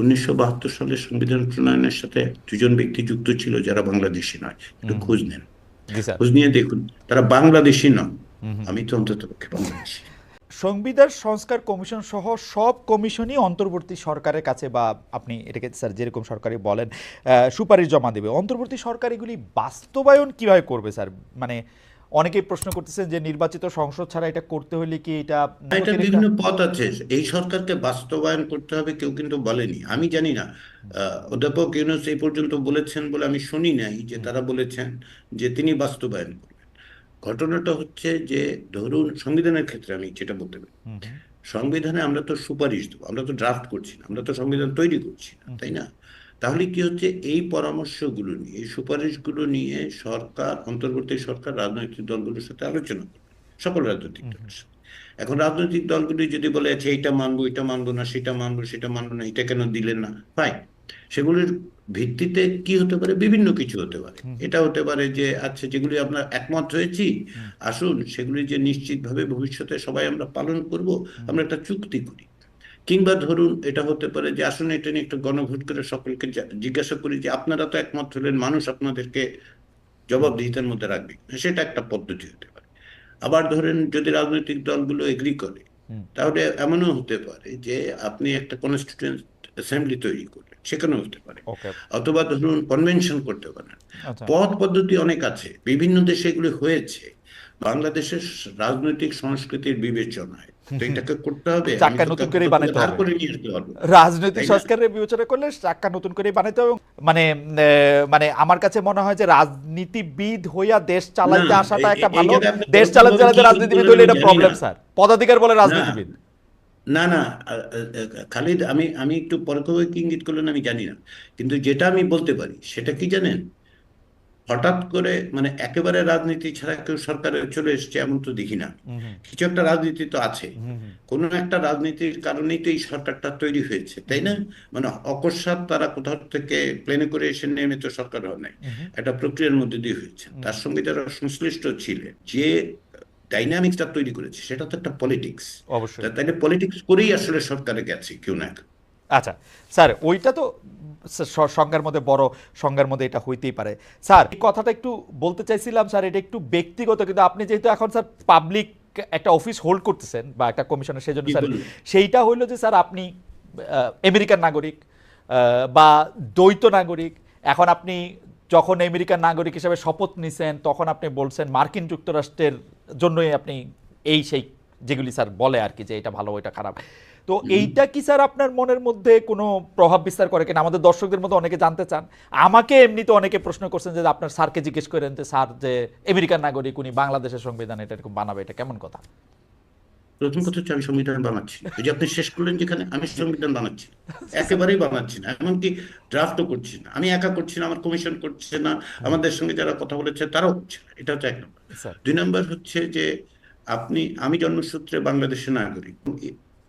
উনিশশো বাহাত্তর সালের সংবিধান প্রণয়নের সাথে দুজন ব্যক্তি যুক্ত ছিল যারা বাংলাদেশি নয়। একটু খোঁজ নেন। খোঁজ নিয়ে দেখুন তারা বাংলাদেশি নন আমি তো অন্তত পক্ষে বাংলাদেশি। সংবিধান সংস্কার কমিশন সহ সব কমিশনই অন্তর্বর্তী সরকারের কাছে বা আপনি এটাকে স্যার যেরকম সরকারি বলেন আহ, সুপারিশ জমা দেবে। অন্তর্বর্তী সরকার এগুলি বাস্তবায়ন কীভাবে করবে স্যার? মানে অনেকেই প্রশ্ন করতেছেন যে নির্বাচিত সংসদ ছাড়া এটা করতে হলে কি এটা এটা বিভিন্ন পথ আছে। এই সরকারকে বাস্তবায়ন করতে হবে কেউ কিন্তু বলেনি। আমি জানি না। অধ্যাপক ইউনুস এই পর্যন্ত বলেছেন বলে আমি শুনি নাই যে তারা বলেছেন যে তিনি বাস্তবায়ন করবেন। ঘটনাটা হচ্ছে যে ধরুন সংবিধানের ক্ষেত্রে আমি যেটা বলতে পারি। সংবিধানে আমরা তো সুপারিশ দেবো আমরা তো ড্রাফট করছি না আমরা তো সংবিধান তৈরি করছি না তাই না? তাহলে কি হচ্ছে? এই পরামর্শগুলো নিয়ে এই সুপারিশগুলো নিয়ে সরকার অন্তর্বর্তী সরকার রাজনৈতিক দলগুলোর সাথে আলোচনা করবে সকল রাজনৈতিক দলের সাথে। এখন রাজনৈতিক দলগুলি যদি বলে আচ্ছা এইটা মানবো এটা মানবো না সেটা মানবো সেটা মানবো না এটা কেন দিলেন না? ফাইন সেগুলির ভিত্তিতে কি হতে পারে? বিভিন্ন কিছু হতে পারে। এটা হতে পারে যে আচ্ছা যেগুলি আমরা একমত হয়েছি আসুন সেগুলি যে নিশ্চিতভাবে ভবিষ্যতে সবাই আমরা পালন করব আমরা একটা চুক্তি করি। কিংবা ধরুন এটা হতে পারে যে আসুন এটা নিয়ে একটা গণভোট করে সকলকে জিজ্ঞাসা করি যে আপনারা তো একমত হলেন মানুষ আপনাদেরকে জবাবদিহিতার মধ্যে রাখবে। সেটা একটা পদ্ধতি হতে পারে। আবার ধরেন যদি রাজনৈতিক দলগুলো এগ্রি করে তাহলে এমনও হতে পারে যে আপনি একটা কনস্টিটিউয়েন্ট অ্যাসেম্বলি তৈরি করলেন সেখানেও হতে পারে। অথবা ধরুন কনভেনশন করতে পারেন। আচ্ছা। পথ পদ্ধতি অনেক আছে। বিভিন্ন দেশে এগুলি হয়েছে। বাংলাদেশের রাজনৈতিক সংস্কৃতির বিবেচনায় তো এটাকে করতে হবে। চাক্কা নতুন কাউকে বানাতে হবে। করে নিয়ে আসতে পারব। রাজনৈতিক সংস্কারের বিবেচনা করলে চাক্কা নতুন করে বানাইতে হবে মানে মানে আমার কাছে মনে হয় যে রাজনীতিবিদ হইয়া দেশ চালাইতে আসাটা একটা ভালো দেশ চালাতে চালাতে রাজনীতিবিদ হইলে এটা প্রবলেম স্যার পদাধিকার বলে রাজনীতিবিদ। না না খালিদ আমি আমি একটু পরোক্ষভাবে কি ইঙ্গিত করলেন আমি জানি না। কিন্তু যেটা আমি বলতে পারি সেটা কি জানেন? হঠাৎ করে মানে একেবারে রাজনীতি ছাড়া কেউ সরকারে চলে এসছে এমন তো দেখি না। কিছু একটা রাজনীতি তো আছে। কোনো একটা রাজনীতির কারণেই তো এই সরকারটা তৈরি হয়েছে তাই না? মানে অকস্মাৎ তারা কোথাও থেকে প্লেনে করে এসে নেমে তো সরকার হয় নাই। একটা প্রক্রিয়ার মধ্যে দিয়ে হয়েছে। তার সঙ্গে যারা সংশ্লিষ্ট ছিলেন যে ডাইনামিক্সটা তৈরি করেছে সেটা তো একটা পলিটিক্স তাইলে পলিটিক্স করেই আসলে সরকারে গেছে কেউ না। আচ্ছা স্যার ওইটা তো সংজ্ঞার মধ্যে বড় সংজ্ঞার মধ্যে এটা হইতেই পারে। স্যার এই কথাটা একটু বলতে চাইছিলাম স্যার এটা একটু ব্যক্তিগত কিন্তু আপনি যেহেতু এখন স্যার পাবলিক একটা অফিস হোল্ড করতেছেন বা একটা কমিশনের সেজন্য স্যার সেইটা হইল যে স্যার আপনি আমেরিকান নাগরিক বা দ্বৈত নাগরিক এখন আপনি যখন আমেরিকান নাগরিক হিসেবে শপথ নিছেন তখন আপনি বলছেন মার্কিন যুক্তরাষ্ট্রের জন্যই আপনি এই সেই যেগুলি স্যার বলে আর কি যে এটা ভালো এটা খারাপ। তো এইটা কি স্যার আপনার মনের মধ্যে কোনো প্রভাব বিস্তার করে কিনা? আমাদের দর্শকদের মধ্যে অনেকে জানতে চান। আমাকে এমনিতে অনেকে প্রশ্ন করছেন যে আপনার স্যারকে জিজ্ঞেস করেন যে স্যার যে আমেরিকান নাগরিক উনি বাংলাদেশের সংবিধান এটা এরকম বানাবে এটা কেমন কথা? প্রথম কথা হচ্ছে আমি সংবিধান বানাচ্ছি। এই যে আপনি শেষ করলেন যেখানে আমি সংবিধান বানাচ্ছি। একেবারেই বানাচ্ছি না। এমনকি ড্রাফটও করছি না। আমি একা করছি না আমার কমিশন করছে না। আমাদের সঙ্গে যারা কথা বলেছে তারাও করছে না। এটা হচ্ছে এক নম্বর। স্যার। দুই নম্বর হচ্ছে যে আপনি আমি জন্মসূত্রে বাংলাদেশের নাগরিক।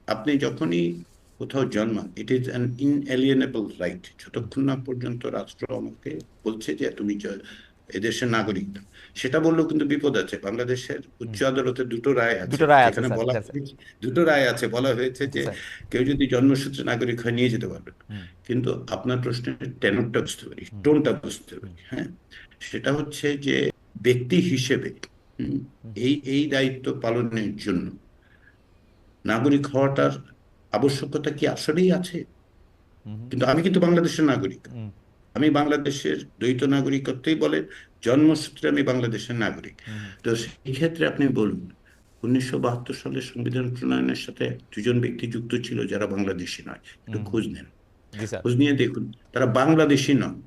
আপনি যখনই কোথাও জন্মান it is an inalienable right যতক্ষণ না পর্যন্ত রাষ্ট্র আমাকে বলছে যে তুমি এদেশের নাগরিক সেটা বললেও কিন্তু বিপদ আছে। বাংলাদেশের উচ্চ আদালতে দুটো রায় আছে। দুটো রায় আছে, বলা হয়েছে দুটো রায় আছে। বলা হয়েছে যে কেউ যদি জন্মসূত্রে নাগরিক হয় নিয়ে যেতে পারবে। কিন্তু আপনার প্রশ্নের টেনরটা বুঝতে পারি টোনটা বুঝতে পারি হ্যাঁ? সেটা হচ্ছে যে ব্যক্তি হিসেবে এই এই দায়িত্ব পালনের জন্য নাগরিক হওয়াটার আবশ্যকতা কি আসলেই আছে? কিন্তু আমি কিন্তু বাংলাদেশের নাগরিক। আমি বাংলাদেশের দ্বৈত নাগরিকত্বই বলেন জন্মসূত্রে আমি বাংলাদেশের নাগরিক। তো সেই ক্ষেত্রে আপনি বলুন উনিশশো বাহাত্তর সালের সংবিধান প্রণয়নের সাথে দুজন ব্যক্তি যুক্ত ছিল যারা বাংলাদেশি নয়। একটু খোঁজ নেন। খোঁজ নিয়ে দেখুন তারা বাংলাদেশি নন।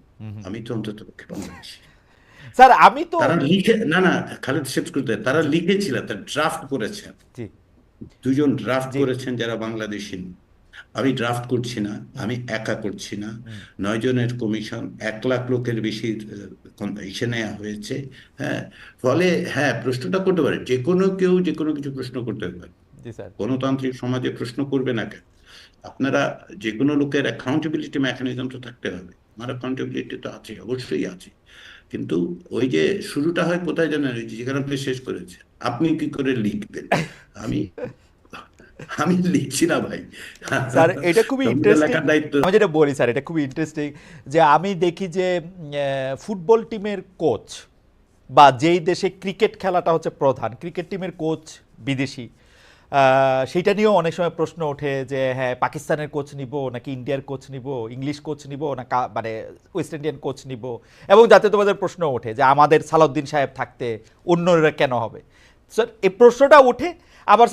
আমি তো অন্তত পক্ষে বাংলাদেশি। স্যার আমি তো তারা লিখে না না খালেদ শেখ করতে তারা লিখেছিলেন তারা ড্রাফট করেছেন দুজন ড্রাফট করেছেন যারা বাংলাদেশি। আমি ড্রাফট করছি না আমি একা করছি না। নয় জনের কমিশন এক লাখ লোকের বেশি ইসে নেওয়া হয়েছে। হ্যাঁ ফলে হ্যাঁ প্রশ্নটা করতে পারে। যে কোনো কেউ যে কোনো কিছু প্রশ্ন করতে পারে। গণতান্ত্রিক সমাজে প্রশ্ন করবে না কেন আপনারা যে কোনো লোকের অ্যাকাউন্টেবিলিটি মেকানিজম তো থাকতে হবে। আমার অ্যাকাউন্টেবিলিটি তো আছে অবশ্যই আছে। কিন্তু ওই যে শুরুটা হয় কোথায় জানেন ওই যেখানে আপনি শেষ করেছেন আপনি কি করে লিখবেন? আমি আমি লিখছি না ভাই। স্যার এটা খুবই ইন্টারেস্টিং আমি যেটা বলি স্যার এটা খুবই ইন্টারেস্টিং যে আমি দেখি যে ফুটবল টিমের কোচ বা যেই দেশে ক্রিকেট খেলাটা হচ্ছে প্রধান ক্রিকেট টিমের কোচ বিদেশি সেইটা নিয়েও অনেক সময় প্রশ্ন ওঠে যে হ্যাঁ পাকিস্তানের কোচ নিব নাকি ইন্ডিয়ার কোচ নিব? ইংলিশ কোচ নিব না মানে ওয়েস্ট ইন্ডিয়ান কোচ নিব? এবং যাতে তোমাদের প্রশ্ন ওঠে যে, আমাদের সালাউদ্দিন সাহেব থাকতে অন্যরা কেন হবে? স্যার এই প্রশ্নটা ওঠে। আবার